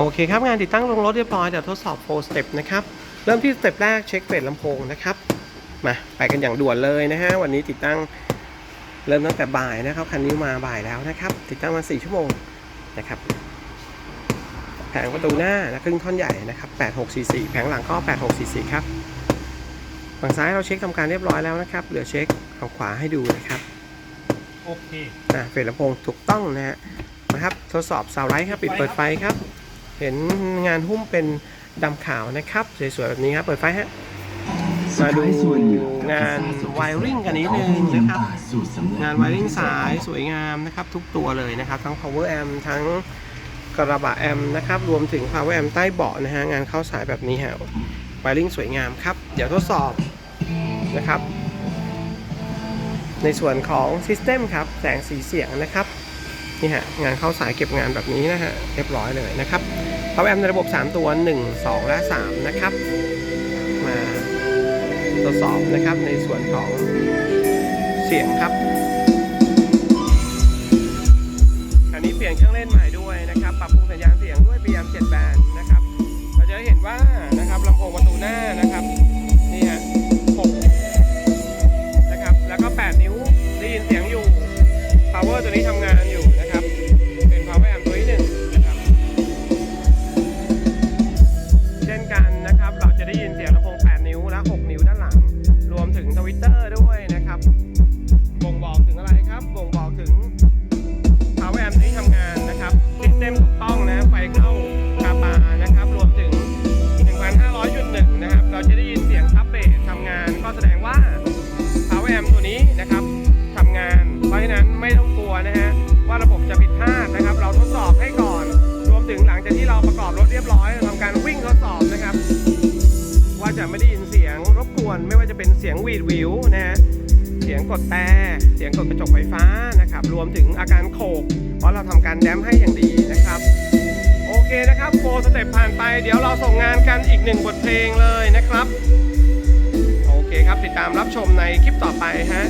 โอเคครับ งานติดตั้งลงรถเรียบร้อยเดี๋ยวทดสอบ4 step นะครับ เริ่มที่สเต็ปแรกเช็คเฟสลำโพงนะครับ มาไปกันอย่างด่วนเลยนะฮะ วันนี้ติดตั้งเริ่มตั้งแต่บ่ายนะครับ คันนี้มาบ่ายแล้วนะครับ ติดตั้งมา 4 ชั่วโมงนะครับ แผงประตูหน้านะครึ่งท่อนใหญ่นะครับ8644 แผงหลังก็ 8644 ครับ ฝั่งซ้ายเราเช็คทำการเรียบร้อยแล้วนะครับ เหลือเช็คทางขวาให้ดูนะครับ โอเค อ่าเฟสลำโพงถูกต้องนะฮะนะครับ ทดสอบซาวไลท์ครับ ปิดเปิดไฟครับ เห็นงานหุ้มเป็นดำขาวนะครับ สวยๆแบบนี้ครับ เปิดไฟฮะมาดูงานไวริ่งกันนิดนึงนะครับ งานไวริ่งสายสวยงามนะครับ ทุกตัวเลยนะครับ ทั้ง power amp ทั้งกระบะแอมนะครับ รวมถึง power amp ใต้เบาะนะฮะ งานเข้าสายแบบนี้ฮะไวริ่งสวยงามครับ เดี๋ยวทดสอบนะครับ ในส่วนของ System ครับ แสงสีเสียงนะครับ นี่ฮะงานเข้าสายเก็บงานแบบนี้นะฮะเรียบร้อยเลยนะครับ power amp ในระบบ 3 ตัว 1 2 และ 3 นะครับ มาตรวจสอบนะครับในส่วนของเสียงครับอันนี้เปลี่ยนเครื่องเล่นใหม่ด้วยนะครับ ปรับปรุงสัญญาณเสียงด้วย BM 7 band นะครับ เราจะเห็นว่านะครับลำโพงประตูหน้านะครับนี่ฮะ6นะครับแล้วก็ 8 นิ้วได้ยินเสียงอยู่ power ตัวนี้ทำงาน ละ 6 นิ้วด้านหลัง รวมถึงทวิตเตอร์ด้วยนะครับบ่งบอกถึงอะไรครับบ่งบอกถึง power amp ที่ทำงานนะครับซิสเต็มถูกต้องนะไฟเข้ากาปานะครับ รวมถึง 1,500.1 นะครับ เราจะได้ยินเสียงซับเบสทำงาน ก็แสดงว่า power amp ตัวนี้นะครับทำงาน เพราะฉะนั้นไม่ต้องกลัวนะฮะว่าระบบจะผิดพลาดนะครับ เราทดสอบให้ก่อน รวมถึงหลังจากที่เราประกอบรถเรียบร้อย ไม่ได้ยินเสียงรบกวนไม่ว่าจะเป็นเสียงวีดวิวนะฮะเสียงกดแต่เสียงกดกระจกไฟฟ้านะครับ รวมถึงอาการโขก เพราะเราทำการแดมให้อย่างดีนะครับ โอเคนะครับโฟสเต็ปผ่านไป เดี๋ยวเราส่งงานกันอีกหนึ่งบทเพลงเลยนะครับ โอเคครับติดตามรับชมในคลิปต่อไปฮะ